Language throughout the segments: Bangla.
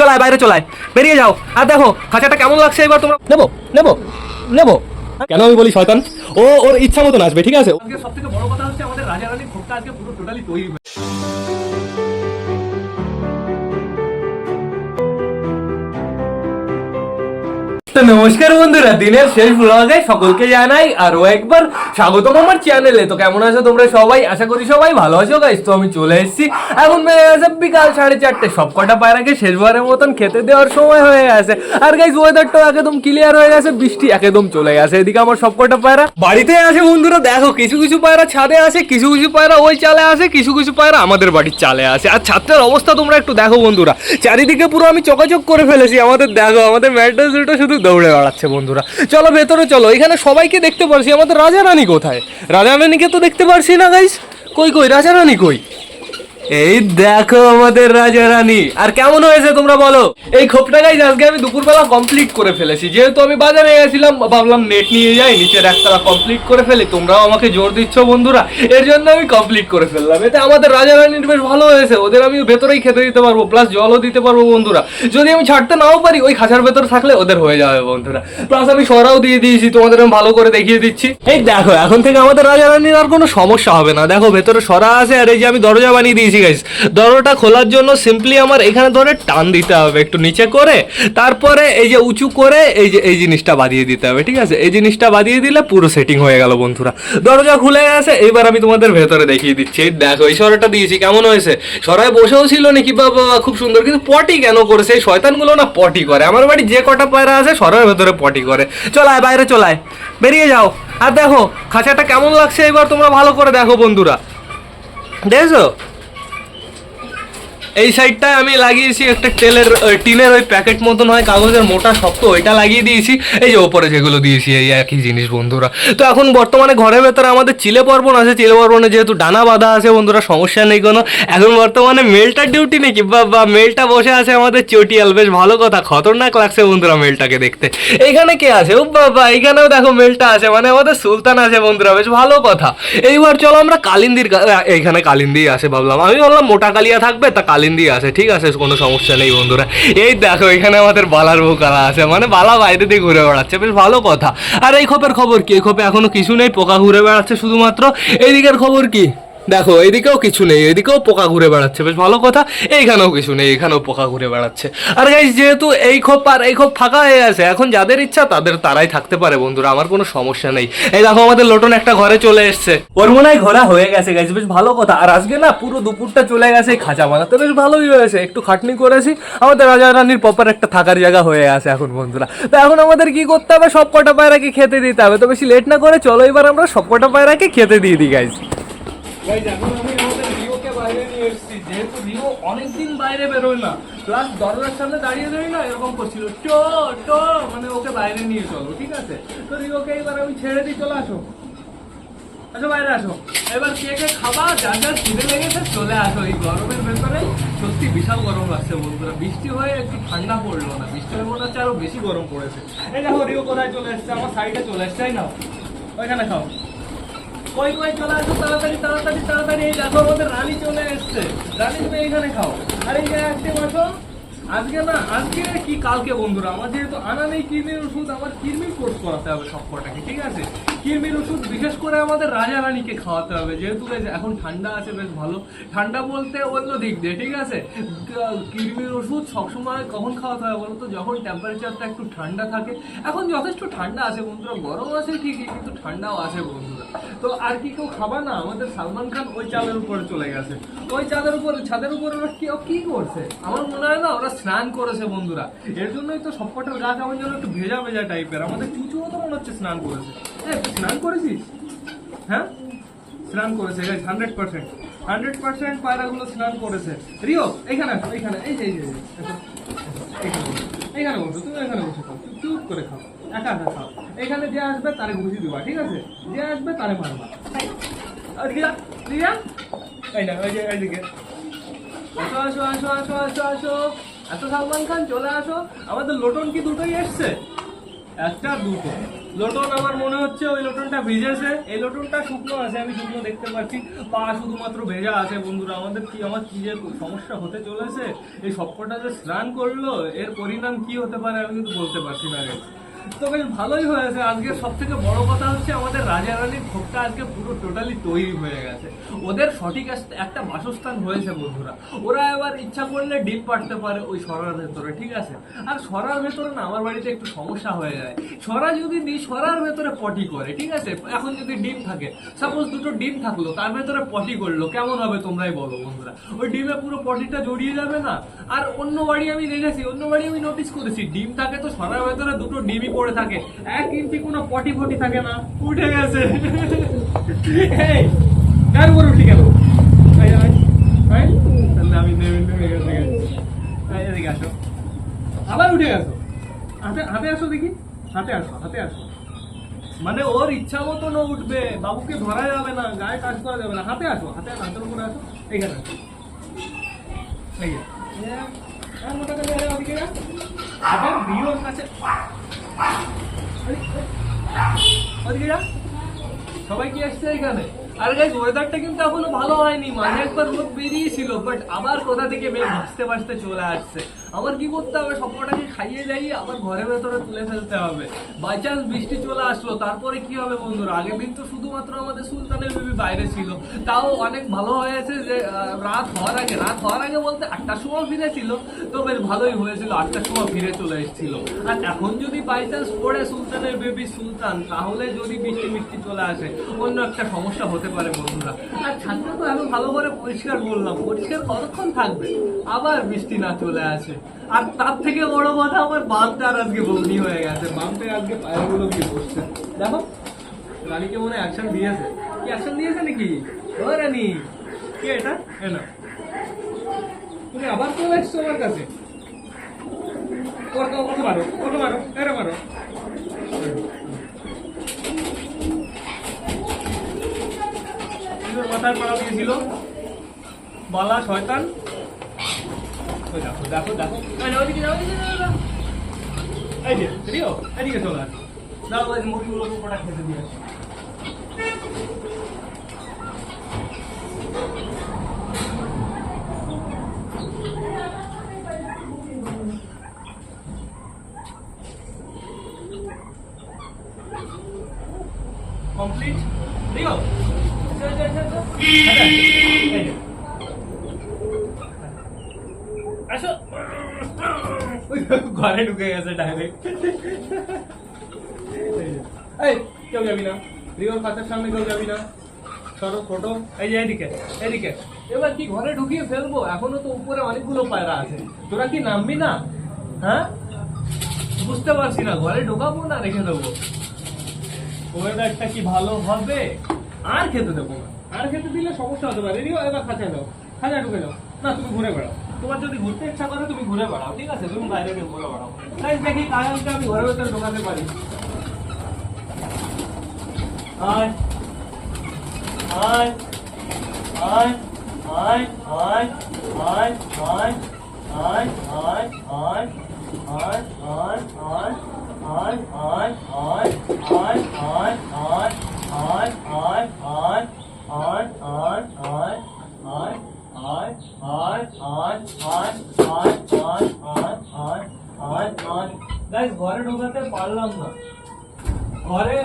চলায় বাইরে চলায় বেরিয়ে যাও। আর দেখো খাঁচাটা কেমন লাগছে এবার তোমরা নেব নেব নেব। কেন আমি বলি শয়তান? ও ওর ইচ্ছা মতন আসবে ঠিক আছে? আজকে সব থেকে বড় কথা হচ্ছে আমাদের রাজা রানী ভোগটা আজকে পুরো টোটালি তৈরি তো নমস্কার বন্ধুরা, দিনের শেষ ব্লগে সকলকে জানাই আরও একবার স্বাগতম আমার চ্যানেলে তো কেমন আছো তোমরা সবাই? আশা করি সবাই ভালো আছো গাইস তো আমি চলে এসেছি। এখন গেছে বিকাল সাড়ে চারটে। সব কটা পায়রাকে শেষবারের মতন খেতে দেওয়ার সময় হয়ে গেছে। আর গাইস ওয়েদারটাও একদম ক্লিয়ার হয়ে গেছে, বৃষ্টি একদম চলে গেছে। এদিকে আমার সব কটা পায়রা। বাড়িতে আসে বন্ধুরা, দেখো, কিছু কিছু পায়রা ছাদে আসে, কিছু কিছু পায়রা ওই চালে আসে, কিছু কিছু পায়রা আমাদের বাড়ির চালে আসে। আর ছাত্রের অবস্থা তোমরা একটু দেখো বন্ধুরা। চারিদিকে পুরো আমি চকাচক করে ফেলেছি। আমাদের দেখো, আমাদের ম্যাড্রেস দুটো শুধু দৌড়ে বেড়াচ্ছে বন্ধুরা। চলো ভেতরে চলো, এখানে সবাইকে দেখতে পারছি, আমাদের রাজা রানী কোথায়? রাজা রানীকে তো দেখতে পারছি না গাইস কই কই, রাজা রানী কই? এই দেখো আমাদের রাজা রানী। আর কেমন হয়েছে তোমরা বলো? এই খোপটা গাইজ আজকে আমি দুপুরবেলা কমপ্লিট করে ফেলেছি। যেহেতু আমি বাজারে গেছিলাম, ভাবলাম নেট নিয়ে যাই, নিচের একতলা কমপ্লিট করে ফেলি। তোমরাও আমাকে জোর দিচ্ছ বন্ধুরা। এর জন্য আমি কমপ্লিট করে ফেললাম। এতে আমাদের রাজা রানীর বেশ ভালো হয়েছে। ওদের আমি ভেতরেই খেতে দিতে পারব প্লাস জলও দিতে পারব বন্ধুরা। যদি আমি ছাড়তে নাও পারি, ওই খাঁচার ভেতর থাকলে ওদের হয়ে যাবে বন্ধুরা। প্লাস আমি সরাও দিয়ে দিয়েছি, তোমাদের আমি ভালো করে দেখিয়ে দিচ্ছি। এই দেখো, এখন থেকে আমাদের রাজা রানীর আর কোনো সমস্যা হবে না। দেখো, ভেতরে সরা আছে, আর এই যে আমি দরজা বানিয়ে দিয়েছি। গাইস দরজাটা খোলার জন্য সিম্পলি আমার এখানে ধরে টান দিতে হবে, একটু নিচে করে, তারপরে এই যে উঁচু করে এই যে, এই জিনিসটা বাঁধিয়ে দিতে হবে, ঠিক আছে? এই জিনিসটা বাঁধিয়ে দিলে পুরো সেটিং হয়ে গেল বন্ধুরা। দরজা খুলে গেছে, এবার আমি তোমাদের ভেতরে দেখিয়ে দিচ্ছি। দেখো, এই সরাটা দিয়েছি, কেমন হয়েছে? সরাই বসেও ছিল নাকি? বাবা খুব সুন্দর, কিন্তু পটি কেন করেছে? এই শয়তানগুলো না পটি করে। আমার বাড়ি যে কটা পায়রা আছে, সরার ভেতরে পটি করে। চলায় বাইরে চলায় বেরিয়ে যাও। আর দেখো, খাঁচাটা কেমন লাগছে? এবার তোমরা ভালো করে দেখো বন্ধুরা। দেখছ? এই সাইডটায় আমি লাগিয়েছি একটা তেলের টিনের ওই প্যাকেট মতন হয়, কাগজের মোটা শক্ত, ওইটা লাগিয়ে দিয়েছি। এই যে ওপরে যেগুলো দিয়েছি, এই একই জিনিস বন্ধুরা। তো এখন বর্তমানে ঘরের ভেতরে আমাদের চিলে পর্বন আছে, চিলে পর্বনে যেহেতু ডানা বাঁধা আছে বন্ধুরা, সমস্যা নেই কোনো। এখন বর্তমানে মেলটার ডিউটি নেই কি বা, মেলটা বসে আছে আমাদের চটিয়াল, বেশ ভালো কথা, খতরনাক লাগছে বন্ধুরা মেলটাকে দেখতে। এইখানে কে আছে? ও বাবা এইখানেও দেখো মেলটা আছে মানে আমাদের সুলতান আছে বন্ধুরা, বেশ ভালো কথা। এইবার চলো আমরা কালিন্দির এইখানে কালিন্দি আছে ভাবলাম। আমি ভাবলাম মোটা কালিয়া থাকবে, তা কালিন্দি আছে ঠিক আছে, কোনো সমস্যা নেই বন্ধুরা। এই দেখো, এখানে আমাদের বালার বোকারা আছে? মানে বালা বাইরে দিয়ে ঘুরে বেড়াচ্ছে, বেশ ভালো কথা। আর এই খোপের খবর কি? এই খোপে এখনও কিছু নেই, পোকা ঘুরে বেড়াচ্ছে শুধুমাত্র। এই দিকের খবর কি? দেখো এইদিকেও কিছু নেই, এদিকেও পোকা ঘুরে বেড়াচ্ছে। বেশ ভালো কথা, এইখানেও কিছু নেই, এখানেও পোকা ঘুরে বেড়াচ্ছে। আর গাইজ যেহেতু এই খোপ আর এই খোপ ফাঁকা হয়ে আছে, এখন যাদের ইচ্ছা তাদের, তারাই থাকতে পারে, বন্ধুরা, আমার কোনো সমস্যা নেই। এই দেখো, আমাদের লোটন একটা ঘরে চলে এসছে। ওর মনে হয় ঘোরা হয়ে গেছে গাইজ বেশ ভালো কথা। আর আজকে না, পুরো দুপুরটা চলে গেছে খাঁচা বানাতে, বেশ ভালোই হয়েছে। একটু খাটনি করেছি। আমাদের রাজা রানীর প্রপার একটা থাকার জায়গা হয়ে আছে এখন, বন্ধুরা। তো এখন আমাদের কি করতে হবে? সব কটা পায়রাকে খেতে দিতে হবে। তো বেশি লেট না করে, চলো এবার আমরা সব কটা পায়রাকে খেতে দিয়ে দিই গাইজ বাইরে নিয়ে এসেছি। যেহেতু রিও বাইরে বেরোয় না প্লাস দরজার সামনে দাঁড়িয়ে দাঁড়িয়ে না এরকম করছিল মানে ওকে বাইরে নিয়ে চলো, ঠিক আছে? তো এবার আমি ছেড়ে চলে আসো। আসো বাইরে আসো। এবার কে কে যার যার লেগেছে, চলে আসো। এই গরমের ভেতরে সত্যি বিশাল গরম লাগছে, বন্ধুরা। বৃষ্টি হয়ে একটু ঠান্ডা পড়ল না, বৃষ্টি হয়ে মনে হচ্ছে আরও বেশি গরম পড়েছে। এই দেখো, রিও কোথায় চলে এসছে? আমার সাইডে চলে এসছে নাও ওইখানে খাও। কই কই, চলে আসো, তাড়াতাড়ি তাড়াতাড়ি তাড়াতাড়ি, এই দেখো আমাদের রানী চলে এসছে। রানী তুমি এইখানে খাও। আর এই যে আসতে বসো আজকে না, আজকে কি কালকে বন্ধুরা? আমার যেহেতু আনা নেই কিরমির ওষুধ আমার কিরমির কোর্স করাতে হবে সব কটাকে ঠিক আছে? কিরমির ওষুধ বিশেষ করে আমাদের রাজা রানীকে খাওয়াতে হবে। যেহেতু এখন ঠান্ডা আছে, বেশ ভালো। ঠান্ডা বলতে অন্য দিক দিয়ে, ঠিক আছে? কিরমির ওষুধ সবসময় কখন খাওয়াতে হবে বলো তো যখন টেম্পারেচারটা একটু ঠান্ডা থাকে। এখন যথেষ্ট ঠান্ডা আছে বন্ধুরা, গরম আছে ঠিকই, কিন্তু ঠান্ডাও আছে বন্ধুরা। তো আর কি কেউ খাবা না? আমাদের সালমান খান ওই চালের উপরে চলে গেছে। ওই চালের উপরে, ছাদের উপরে ওরা কি ও কি করছে? আমার মনে হয় না, ওরা স্নান করেছে বন্ধুরা। এর জন্যই তো সবকটার গাছ আমার জন্য একটু ভেজা ভেজা টাইপের। আমাদের চুচুও তো মনে হচ্ছে স্নান করেছে। হ্যাঁ স্নান করেছিস? হ্যাঁ? স্নান করেছে হান্ড্রেড পার্সেন্ট হান্ড্রেড পার্সেন্ট পায়রাগুলো স্নান করেছে। রিও এখানে এখানে এই যে। এখানে বসো। তুমি এখানে বসে খাও, চুপ করে খাও, একা একা খাও। এখানে যে আসবে তারে ঘুষি দিবা, ঠিক আছে? যে আসবে তারে মারবা। রিয়া রিয়া? এই না, ওই যে এইদিকে আসো আসো আসো আসো আসো আসো। এত সালমান খান, চলে আসো। আমাদের লোটন কি দুটোই এসছে? একটা, দুটো। লোটন আমার মনে হচ্ছে ওই লোটনটা ভিজেছে। এই লোটনটা শুকনো আছে, আমি শুকনো দেখতে পাচ্ছি। পা শুধুমাত্র ভেজা আছে, বন্ধুরা। আমাদের কি, আমার কি যে সমস্যা হতে চলেছে, এই সবকটা যে স্নান করল, এর পরিণাম কি হতে পারে আমি কিন্তু বলতে পারছি না। তো বেশ ভালোই হয়েছে। আজকে সব থেকে বড় কথা হচ্ছে আমাদের রাজা রানীর ভোগটা আজকে পুরো টোটালি তৈরি হয়ে গেছে। ওদের সঠিক একটা বাসস্থান হয়েছে বন্ধুরা। ওরা এবার ইচ্ছা করলে ডিম পাড়তে পারে ওই সরার ভেতরে, ঠিক আছে? আর সরার ভেতরে না, আমার বাড়িতে একটু সমস্যা হয়ে যায়। সরা যদি দিই সরার ভেতরে পটি করে, ঠিক আছে? এখন যদি ডিম থাকে সাপোজ দুটো ডিম থাকল, তার ভেতরে পটি করল, কেমন হবে তোমরাই বলো বন্ধুরা। ওই ডিমে পুরো পটিটা জড়িয়ে যাবে না? আর অন্য বাড়ি আমি দেখেছি, অন্য বাড়ি আমি নোটিস করেছি, ডিম থাকে তো সরার ভেতরে দুটো ডিমই পড়ে থাকে। এক ইঞ্চি কোনো পটি ফটি থাকে না। উঠে গেছে। এই, কার উপর উঠে গেল। তাহলে আমি নেমে নেমে গেছে এদিকে আসো। আবার উঠে গেছো। হাতে হাতে আসো দেখি। হাতে আসো হাতে আসো। মানে ওর ইচ্ছা মতো না উঠবে। বাবুকে ধরা যাবে না গায়ে কাজ করা যাবে না। হাতে আসো হাতে হাতের উপরে আসো। এইখানে আসো। এই মোটা করে ওদিকে? যা। বিয়োর কাছে। সবাই কি আসছে এখানে? আর গাইজ ওয়েদারটা কিন্তু এখনও ভালো হয়নি। মাঝে একবার রোদ বেরিয়েছিল বাট আবার কোথা থেকে মেয়ে ভাসতে ভাসতে চলে আসছে। আমার কি করতে হবে? সবকটাকে খাইয়ে যাই আবার ঘরের ভেতরে তুলে ফেলতে হবে। বাই চান্স বৃষ্টি চলে আসলো, তারপরে কি হবে বন্ধুরা? আগের দিন তো শুধুমাত্র আমাদের সুলতানের বেবি বাইরে ছিল। তাও অনেক ভালো হয়েছে যে রাত হওয়ার আগে, রাত হওয়ার আগে বলতে আটটার সময় ফিরেছিল তো বেশ ভালোই হয়েছিল, আটটার সময় ফিরে চলে এসেছিল। আর এখন যদি বাই চান্স পড়ে সুলতানের বেবি সুলতান, তাহলে যদি বৃষ্টি মিষ্টি চলে আসে, অন্য একটা সমস্যা হতে পারে বন্ধুরা। আর ছাদটা তো এখন ভালো করে পরিষ্কার করলাম পরিষ্কার কতক্ষণ থাকবে? আবার বৃষ্টি না চলে আসে। আর তার থেকে বড় কথা আমার বামটা আর আজকে বমি হয়ে গেছে। বামটা আজকে পায়েরগুলো গিয়ে বসছে? দেখো, রানীকে মনে অ্যাকশন দিয়েছে। কি অ্যাকশন দিয়েছে নাকি? ও রানী, কি এটা? না তুমি আবার চলে এসছো আমার কাছে? ওর ওকে মারো ওকে মারো, এরা মারো। মাথায় পড়া দিয়েছিল। বালা, শয়তান। দেখো দেখো দেখো ওইদিকে যাও, ওইদিকে যাও। এই যে রিও এদিকে চলে আসো দাও মুরগিগুলো পোকোটা খেতে দিয়ে। কমপ্লিট রিও চল চল চল চল এই যে। আসো ওই ঘরে ঢুকে গেছে ডাইরেক্ট এই কেউ যাবি না রিওর খাতার সামনে কেউ যাবি না সরো ছোট এই যে এদিকে এদিকে এবার কি ঘরে ঢুকিয়ে ফেলব এখনও তো উপরে অনেকগুলো পায়রা আছে তোরা কি নামবি না হ্যাঁ বুঝতে পারছি না ঘরে ঢোকাবো না রেখে দেবো ওয়েদারটা কি ভালো হবে আর খেতে দেবো না আর খেতে দিলে সমস্যা হতে পারে এবার খাঁচা দাও খাঁচা ঢুকে দাও না তুমি ঘুরে বেড়াও তোমার যদি ঘুরতে ইচ্ছা করে তুমি ঘুরে বেড়াও ঠিক আছে তুমি বাইরে গিয়ে ঘুরে বেড়াও তাই দেখি আমি ঘরের ভেতরে ঢোকাতে পারি আয় আয় আয় আয় আয় ঘরে ঢোকাতে পারলাম না। ঘরে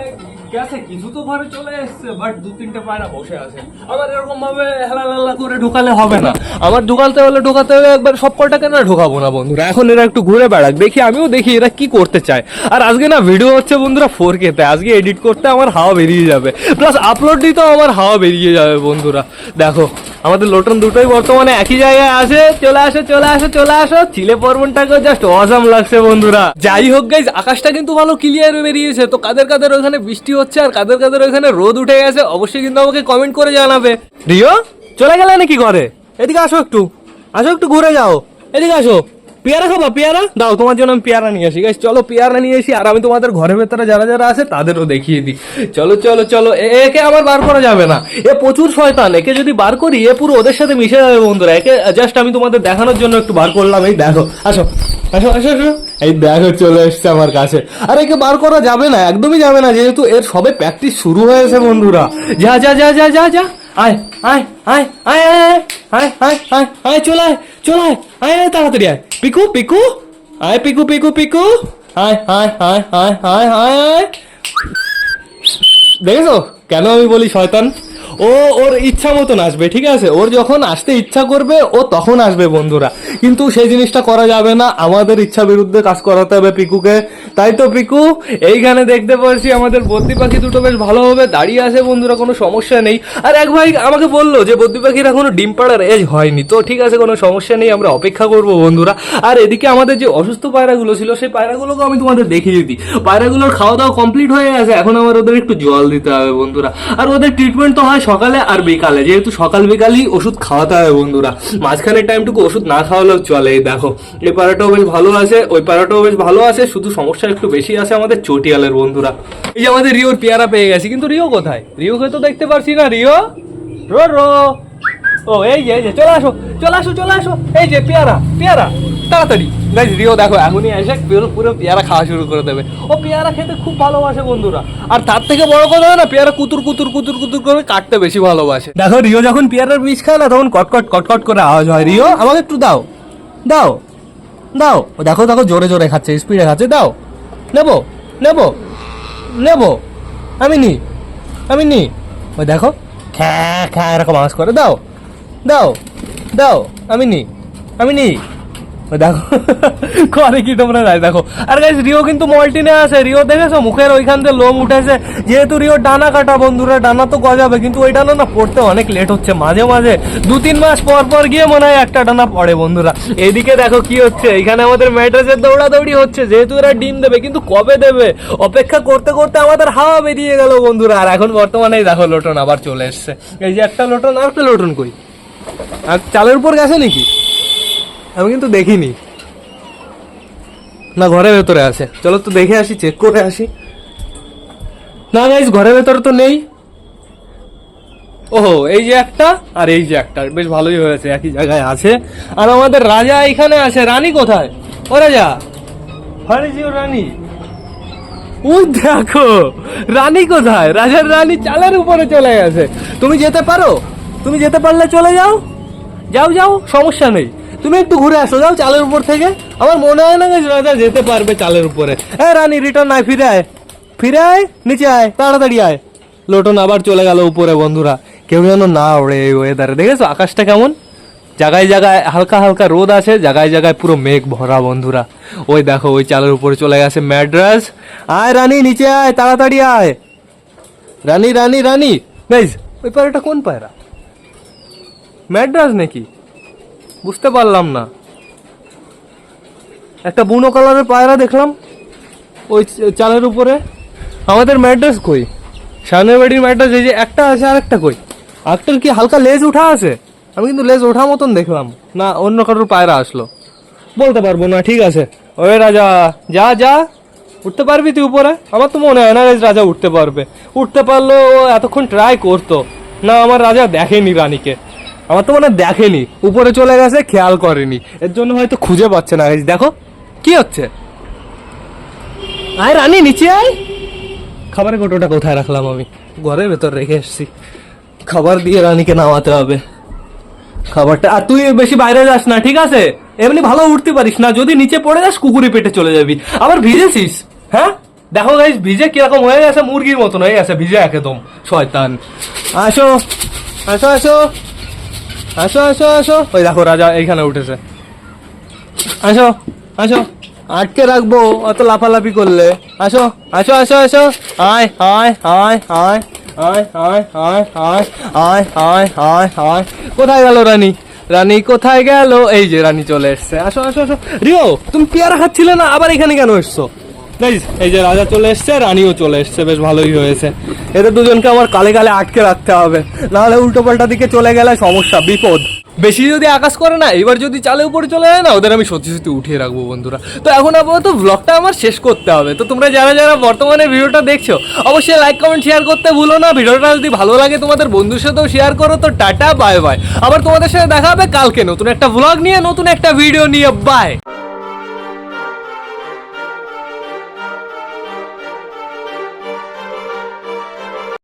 গেছে, কিছু তো ঘরে চলে এসছে, বাট দু পায়রা বসে আছে। আমার এরকম ভাবে হেলা করে ঢোকালে হবে না। আমার ঢোকালতে হলে ঢোকাতে হবে একবার সব কটাকে না ঢুকাবো না, বন্ধুরা? এখন এরা একটু ঘুরে বেড়াক, দেখি আমিও দেখি এরা কি করতে চায়। আর আজকে না ভিডিও হচ্ছে, বন্ধুরা ফোর কেতে আজকে এডিট করতে আমার হাওয়া বেরিয়ে যাবে। প্লাস আপলোড দিতেও আমার হাওয়া বেরিয়ে যাবে, বন্ধুরা। দেখো আমাদের লোটন দুটোই বর্তমানে একই জায়গায় আছে। চলে আসো চলে আসো চলে আসো। চিলে পর্বনটাকে জাস্ট অজাম লাগছে বন্ধুরা। যাই হোক গাইজ আকাশটা কিন্তু ভালো ক্লিয়ার বেরিয়েছে। তো কাদের কাদের ওখানে বৃষ্টি হচ্ছে আর কাদের কাদের ওখানে রোদ উঠে গেছে, অবশ্যই কিন্তু আমাকে কমেন্ট করে জানাবে। রিও, চলে গেলে নাকি ঘরে? এদিকে আসো একটু। আসো একটু ঘুরে যাও। এদিকে আসো। পেয়ারা খাবা পেয়ারা দাও তোমার জন্য আমি পেয়ারা নিয়ে আসি গাইস চলো পেয়ারা নিয়ে আসি আর আমি তোমাদের ঘরের ভেতরে যারা যারা আছে তাদেরও দেখিয়ে দিই চলো চলো চলো একে আবার বার করা যাবে না এ প্রচুর শয়তান একে যদি বার করি এ পুরো ওদের সাথে মিশে যাবে বন্ধুরা একে জাস্ট আমি তোমাদের দেখানোর জন্য একটু বার করলাম এই দেখো আসো আসো আসো আসো এই দেখো চলে এসছে আমার কাছে আর একে বার করা যাবে না একদমই যাবে না যেহেতু এর সবে প্র্যাকটিস শুরু হয়েছে বন্ধুরা যা যা যা যা যা যা আয় আয় আয় আয় আয় আয় আয় আয় আয় চলে আয় চলে আয় আয় তাড়াতাড়ি আয় পিকু পিকু আয় পিকু পিকু পিকু আয় আয় আয় আয় আয় আয় দেখেছ কেন আমি বলি শয়তান ও, ওর ইচ্ছা মতন আসবে, ঠিক আছে? ওর যখন আসতে ইচ্ছা করবে, ও তখন আসবে, বন্ধুরা। কিন্তু সেই জিনিসটা করা যাবে না। আমাদের ইচ্ছা বিরুদ্ধে কাজ করাতে হবে পিকুকে। তাই তো, পিকু? এইখানে দেখতে পাচ্ছি আমাদের বদ্যি পাখি দুটো বেশ ভালোভাবে দাঁড়িয়ে আছে, বন্ধুরা, কোনো সমস্যা নেই। আর এক ভাই আমাকে বলল যে বদ্যি পাখির এখনও ডিম পাড়ার এজ হয়নি। তো ঠিক আছে, কোনো সমস্যা নেই, আমরা অপেক্ষা করব, বন্ধুরা। আর এদিকে আমাদের যে অসুস্থ পায়রাগুলো ছিল, সেই পায়রাগুলোকে আমি তোমাদের দেখিয়ে দিই। পায়রাগুলোর খাওয়া দাওয়া কমপ্লিট হয়ে গেছে। এখন আমার ওদের একটু জল দিতে হবে, বন্ধুরা। আর ওদের ট্রিটমেন্ট তো হয় সকালে আর বিকালে। যেহেতু সকাল বিকালই ওষুধ খাওয়াতে হবে বন্ধুরা। মাঝখানের টাইমটুকু ওষুধ না খাওয়ালেও চলে, এই দেখো। এই পায়রাটাও বেশ ভালো আছে, ওই পায়রাটাও বেশ ভালো আছে, শুধু সমস্যা একটু বেশি আছে আমাদের চটিয়ালের বন্ধুরা। এই যে আমাদের রিওর পেয়ারা পেয়ে গেছি, কিন্তু রিও কোথায়? রিওকে তো দেখতে পারছি না, রিও? Rho rho. ও, এই যে এই যে, চলে আসো চলে আসো চলে আসো। এই যে, পেয়ারা পেয়ারা। তাড়াতাড়ি। গাইজ রিও দেখো, এখনই এসে পুরো পুরো পেয়ারা খাওয়া শুরু করে দেবে। ও পেয়ারা খেতে খুব ভালোবাসে বন্ধুরা। আর তার থেকে বড় কথা না, পেয়ারা কুতুর কুতুর কুতুর কুতুর করে কাটতে বেশি ভালোবাসে। দেখো, রিও যখন পেয়ারার বীজ খায় না, তখন কটকট কটকট করে আওয়াজ হয়। রিও, আমাকে একটু দাও। দাও। দাও। দেখো দেখো, জোরে জোরে খাচ্ছে স্পিডে খাচ্ছে। দাও। নেব নেব নেব। আমি নি আমি নি। ওই দেখো, খ্যা খ্যা, এরকম আওয়াজ করে। দাও দাও দাও, আমি নি আমি নি। দেখো। করে কি তোমরা নাই দেখো। আর গাইস, রিও কিন্তু মল্টিনে আছে। রিও দেখেছ? মুখের ওইখান দিয়ে লোম উঠেছে। যেহেতু রিও ডানা কাটা, বন্ধুরা, ডানা তো গজাবে, কিন্তু ওই ডানা না, পড়তে অনেক লেট হচ্ছে। মাঝে মাঝে দু তিন মাস পর পর গিয়ে মনে হয় একটা ডানা পড়ে, বন্ধুরা। এদিকে দেখো কি হচ্ছে। এখানে আমাদের ম্যাট্রেসের দৌড়াদৌড়ি হচ্ছে। যেহেতু এরা ডিম দেবে, কিন্তু কবে দেবে? অপেক্ষা করতে করতে আমাদের হাওয়া বেরিয়ে গেল, বন্ধুরা। আর এখন বর্তমানে দেখো, লোটন আবার চলে এসছে। এই যে একটা লোটন, আর একটা লোটন কই? আর চালের উপর গেছে নাকি? আমি কিন্তু দেখিনি। না ঘরের ভেতরে আছে। চলো তো দেখে আসি চেক করে আসি। না গাইজ ঘরের ভেতরে তো নেই। ওহো এই যে একটা আর এই যে একটা। বেশ ভালোই হয়েছে একই জায়গায় আছে। আর আমাদের রাজা এখানে আছে রানী কোথায়? ও রাজা। জিও রানী। ওই দেখো রানী কোথায়? রাজার রানী চালের উপরে চলে গেছে। তুমি যেতে পারো? তুমি যেতে পারলে চলে যাও। যাও যাও সমস্যা নেই। তুমি একটু ঘুরে আসো, যাও চালের উপর থেকে। আমার মনে হয় না যে রাজা যেতে পারবে চালের উপরে। হ্যাঁ রানী রিটার্ন আয় ফিরে আয়। ফিরে আয়, নিচে আয়, তাড়াতাড়ি আয়। লোটন আবার চলে গেল উপরে, বন্ধুরা। কেউ যেন না ওড়ে এই ওয়েদারে দেখেছ আকাশটা কেমন? জায়গায় জায়গায় হালকা হালকা রোদ আছে, জায়গায় জায়গায় পুরো মেঘ ভরা, বন্ধুরা। ওই দেখো, ওই চালের উপরে চলে গেছে ম্যাড্রাস। আয় রানী, নিচে আয়, তাড়াতাড়ি আয়। রানী রানী রানী। গাইজ ওই পায়রাটা কোন পায়রা? ম্যাড্রাস নাকি? বুঝতে পারলাম না। একটা বুনো কালারের পায়রা দেখলাম, ওই চালের উপরে। আমাদের ম্যাড্রাস কই? সামনের বাড়ির ম্যাড্রাস এই যে একটা আছে আর একটা কই? একটার কি হালকা লেজ উঠা আছে? আমি কিন্তু লেজ ওঠা মতন দেখলাম। না, অন্য কারোর পায়রা আসলো। বলতে পারব না, ঠিক আছে। ওই রাজা, যা যা। উঠতে পারবি তুই উপরে? আমার তো মনে হয় না রাজা উঠতে পারবে। উঠতে পারল ও এতক্ষণ ট্রাই করতো। না, আমার রাজা দেখেনি রানীকে। আমার তো মনে দেখেনি। উপরে চলে গেছে, খেয়াল করেনি। এর জন্য হয়তো খুঁজে পাচ্ছে না। দেখো, কি হচ্ছে? আয় রানী, নিচে আয়। খাবারের কোটোটা কোথায় রাখলাম আমি? ঘরের ভেতর রেখে এসেছি। খাবার দিয়ে রানীকে নামাতে হবে। খাবারটা আর তুই বেশি বাইরে যাস না, ঠিক আছে? এমনি ভালো উঠতে পারিস না। যদি নিচে পড়ে যাস কুকুরি পেটে চলে যাবি। আবার ভিজেছিস? হ্যাঁ? দেখো গাইস, ভিজে কীরকম হয়ে গেছে মুরগির মতন। হয়ে গেছে ভিজে একদম। শয়তান। আসো। আসো আসো। আসো আসো আসো ওই দেখো রাজা এইখানে উঠেছে আসো আসো আটকে রাখব অত লাফালাফি করলে আসো আসো আসো আসো আয় আয় আয় আয় আয় আয় আয় আয় আয় আয় আয় আয় কোথায় গেল রানী রানী কোথায় গেল এই যে রানী চলে এসছে আসো আসো আসো রিও তুমি পেয়ারা খাচ্ছিলে না আবার এখানে কেন এসছো Guys, এই যে রাজা চলে এসছে রানীও চলে এসছে বেশ ভালোই হয়েছে। এদের দুজনকে আমার কালে কালে আটকে রাখতে হবে। নাহলে উল্টো পাল্টা দিকে চলে গেলে সমস্যা বিপদ। বেশি যদি আকাশ করে না এবার যদি চালে উপরে চলে যায় না ওদের আমি সত্যি সত্যি উঠিয়ে রাখব বন্ধুরা। তো এখন আপাতত ব্লগটা আমার শেষ করতে হবে। তো তোমরা যারা যারা বর্তমানে ভিডিওটা দেখছ অবশ্যই লাইক কমেন্ট শেয়ার করতে ভুলো না। ভিডিওটা যদি ভালো লাগে তোমাদের বন্ধুর সাথেও শেয়ার করো। তো টাটা বাই বাই আবার তোমাদের সাথে দেখা হবে কালকে নতুন একটা ব্লগ নিয়ে নতুন একটা ভিডিও নিয়ে। বাই